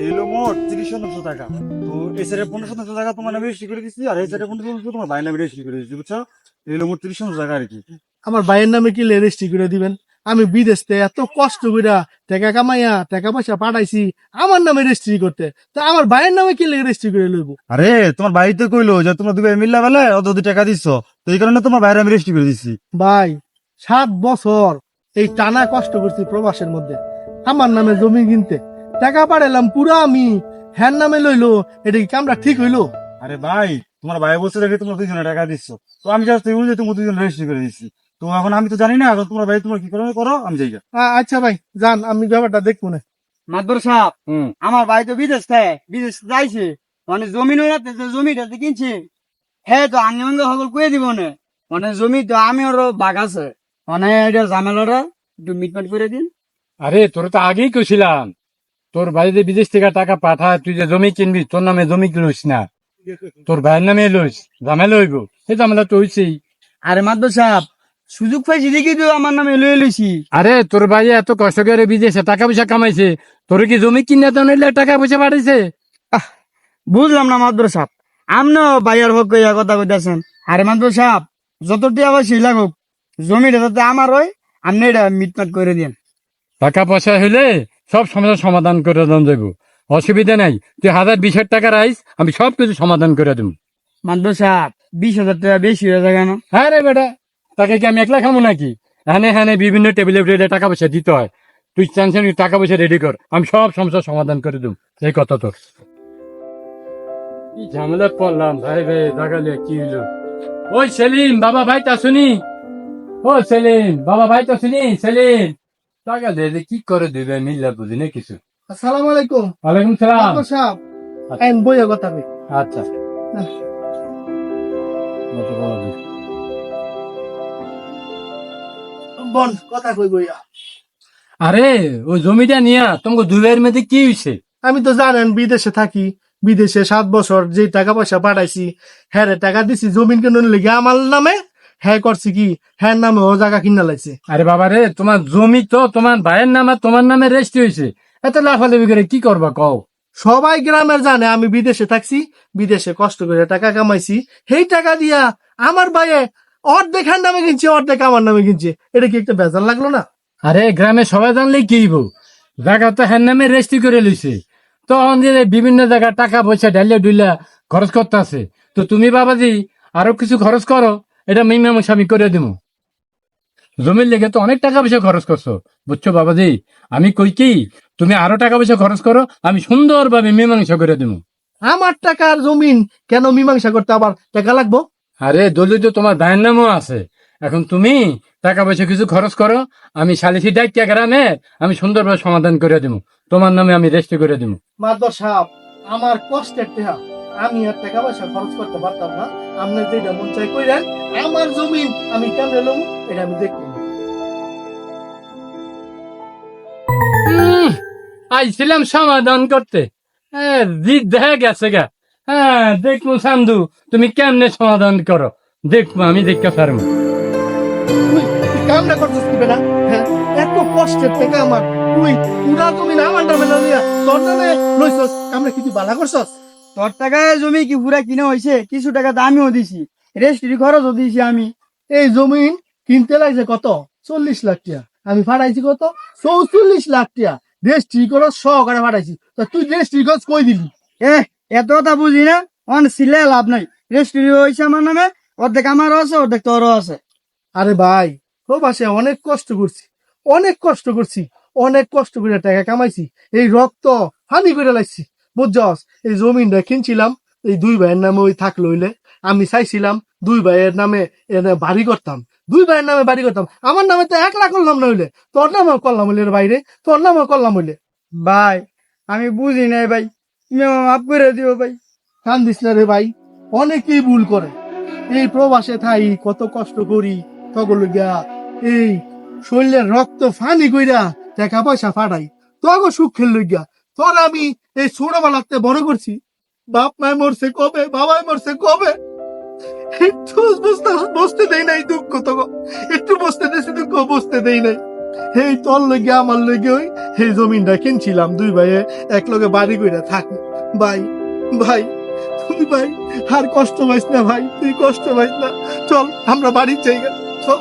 এই মোট তিরিশ শতাংশ টাকা। তো পনেরো শতাংশ টাকা তোমার নামে রেজিস্ট্রি করে দিচ্ছি আর পনেরো শতাংশ তোমার ভাইয়ের নামে রেজিস্ট্রি করে দিচ্ছি বুঝছ? এই মোট তিরিশ শতাংশ টাকা আর কি। আমার ভাইয়ের নামে কি রেজিস্ট্রি করে দিবেন? আমি বিদেশ থেকে এত কষ্ট কইরা টাকা কামাইয়া টাকা পয়সা পাঠাইছি আমার নামে রেজিস্ট্রি করতে। তা আমার ভাইয়ের নামে কি রেজিস্ট্রি করে লইব? আরে তোমার ভাই তো কইলো যে তোমরা দুই ভাই মিল্লা বেলে অত দুই টাকা দিচ্ছ তো এই কারণে তোমার ভাইয়ের আমি রেজিস্ট্রি করে দিছি। ভাই সাত বছর এই টানা কষ্ট করছি প্রবাসের মধ্যে। আমার নামে জমি কিনতে। টাকা পাঠাইলাম পুরো আমি। হ্যার নামে লইলো এটা কি কামরা ঠিক হইল? আরে ভাই তোমার ভাই বলছে দেখে তোমরা দুইজনে টাকা দিচ্ছ। তো আমি জাস্ট তোমার দুইজন রেজিস্ট্রি করে দিচ্ছি। তো এখন আমি তো জানি না এখন তোমার ভাই তোমার কি করো করো আমি যাই। আচ্ছা ভাই যান আমি ব্যাপারটা দেখব না। মাদবর সাহেব হুম। আমার ভাই তো বিদেশ থাকে বিদেশ যাইছে। মানে জমি নইরাতে যে জমিটা যে কিনছে হ্যাঁ তো আঙ্গিমঙ্গ সকল কুয়ে দিব না। মানে জমি তো আমি ওর বাঘ আছে। মানে এটা ঝামেলাটা একটু মিটমাট করে দিন। আরে তোর তো আগেই কইছিলাম। তোর বাড়িতে বিদেশ থেকে টাকা পাঠা তুই যে জমি কিনবি তোর নামে জমি কিনিস না। তোর ভাইয়ের নামে লইস ঝামেলা হইব সেই ঝামেলা তো হইছেই। আরে মাদবর সাহেব সুযোগ পাইছি দেখি তো আমার নামে লয়ে লইছি। আরে তোর ভাই এত কষ্ট করে বিদেশে টাকা পয়সা কামাইছে তোর কি জমি কিনে তো নিলে টাকা পয়সা পাঠাইছে? বুঝলাম না মাদবর সাহেব। আমনও ভাইয়ার হোক কইয়া কথা কইতাছেন। আরে মাদবর সাহেব যত টিয়া পয়সা লাগুক জমিটা যাতে আমার হয় আপনি এটা মিটমাট করে দিন টাকা পয়সা হইলে সব সমস্যার সমাধান করে দেন যাব অসুবিধা নাই। তুই হাজার বিশ হাজার টাকা রাইস আমি সব কিছু সমাধান করে দেবো। মাদবর সাহেব বিশ হাজার টাকা বেশি হয়ে যায় কেন? হ্যাঁ রে বেটা তাকে কি আমি একলা খাব নাকি? হ্যাঁ হ্যাঁ বিভিন্ন টেবিলে টেবিলে টাকা পয়সা দিতে হয়। তুই টেনশন টাকা পয়সা রেডি কর। আমি সব সমস্যার সমাধান করে দেবো। এই কথা তোর। কি ঝামেলা পড়লাম ভাই ভাই দেখালে কি হলো ওই সেলিম বাবা ভাই তা শুনি। ও সেলিম বাবা ভাই তো শুনি সেলিম। টাকা দে দে, কি করে দেবে মিল্লা বুঝি না কিছু আসসালামু আলাইকুম। ওয়ালাইকুম সালাম। সাহেব আইন বইয়া কথা আচ্ছা। কথা কই বইয়া আরে ওই জমিটা নিয়া তোমাকে ভাইয়ের মধ্যে কি হয়েছে আমি তো জানেন বিদেশে থাকি। বিদেশে সাত বছর যে টাকা পয়সা পাঠাইছি হ্যাঁ টাকা দিছি জমিন কেন লেগে আমার নামে হ্যাঁ করছি কি? হ্যাঁ নামে ও জায়গা কিনা লাগছে আরে বাবা রে তোমার জমি তো তোমার ভাইয়ের নাম আর তোমার নামে রেজিস্ট্রি হয়েছে এত লাফালাফি করে কি করবা কও? সবাই গ্রামের জানে আমি বিদেশে থাকছি বিদেশে কষ্ট করে টাকা কামাইছি। সেই টাকা দিয়া আমার ভাইয়ে অর্ধেক হ্যাঁ নামে কিনছে অর্ধেক আমার নামে কিনছে। এটা কি একটা বেজার লাগল না? আরে গ্রামে সবাই জানলে কি হইব? জায়গা তো হ্যার নামে রেজিস্ট্রি করে লইছে। তো আমাদের বিভিন্ন জায়গায় টাকা পয়সা ডালিয়া ডুইলা খরচ করতে আছে তো তুমি বাবাজি আরও কিছু খরচ করো। এটা মিমাংস আমি করে দিব জমির লেগে তো অনেক টাকা পয়সা খরচ করছ। বুঝছ বাবাজি? আমি কই কি? তুমি আরও টাকা পয়সা খরচ করো আমি সুন্দরভাবে মীমাংসা করে দিব আমার টাকার জমিন কেন মীমাংসা করতে আবার টাকা লাগবো? আরে দলিল তো তোমার দায়ের নামও আছে। এখন তুমি টাকা পয়সা কিছু খরচ করো আমি সালিসি দায়িত্ব গ্রামে আমি সুন্দরভাবে সমাধান করে দিব তোমার নামে আমি রেজিস্ট্রি করে দিব মাদর সাহেব আমার কষ্টের টেহা আমি আর টাকা পয়সা খরচ করতে পারতাম না। আপনি যেটা মন চাই কইরেন আমার জমিন আমি কেমনে লম এটা আমি দেখি আইছিলাম সমাধান করতে। জিদ দেখা গেছে গা। হ্যাঁ দেখব সান্দু তুমি কেমনে সমাধান করো? দেখব আমি দেখতে পারব কামনা কি হ্যাঁ এত কষ্টের থেকে আমার। তুই পুরা তোর নামে লইছস কামনা কি তুই বালা করছস? তোর টাকায় জমি কি পুরা কিনা হয়েছে কিছু টাকা তো আমিও দিছি। রেজিস্ট্রি খরচও দিছি আমি। এই জমিন কিনতে লাগছে কত? চল্লিশ লাখ টাকা। আমি ফাটাইছি কত? চৌচল্লিশ লাখ টাকা। রেজিস্ট্রি করো সহকারে ফাটাইছি। তা তুই রেজিস্ট্রি খরচ কই দিলি? এ এত কথা বুঝি না? অন সিলে লাভ নাই। রেজিস্ট্রি হয়েছে আমার নামে, অর্ধেক আমারও আছে, অর্ধেক তোরও আছে। আরে ভাই, ও বাসে অনেক কষ্ট করছি। অনেক কষ্ট করছি। অনেক কষ্ট করে টাকা কামাইছি। এই রক্ত হানি করে লাগছি বুঝছস এই জমিনটা কিনছিলাম এই দুই ভাইয়ের নামে ওই থাক লইলে। আমি চাইছিলাম দুই ভাইয়ের নামে বাড়ি করতাম। দুই ভাইয়ের নামে বাড়ি করতাম। আমার নামে তো এক লাখ করলাম না হইলে। তোর নামে করলাম হইলে বাইরে। তোর নামে করলাম হইলে। ভাই আমি বুঝি নাই ভাই। মাফ করে দিও ভাই। কান্দিস না রে ভাই। অনেকেই ভুল করে। এই প্রবাসে থাই কত কষ্ট করি। গিয়া এই শরীরের রক্ত ফানি কইরা টাকা পয়সা ফাটাই। তখন সুখ খেল গিয়া তোর আমি এই ছোটবেলাতে বড় করছি, বাপ মায় মরছে কবে, বাবাই মরছে কবে? একটু বসতে দেই নাই দুঃখ তখন একটু বসতে দিয়েছি দুঃখ বসতে দেই নাই। এই তোর লগে, আমার লগে ওই, এই জমিনটা কিনছিলাম দুই ভাইয়ে, এক লগে বাড়ি কইরা থাকি। ভাই ভাই, তুই ভাই, আর কষ্ট পাইস না ভাই, তুই কষ্ট পাইস না। চল, আমরা বাড়ির জায়গা চল।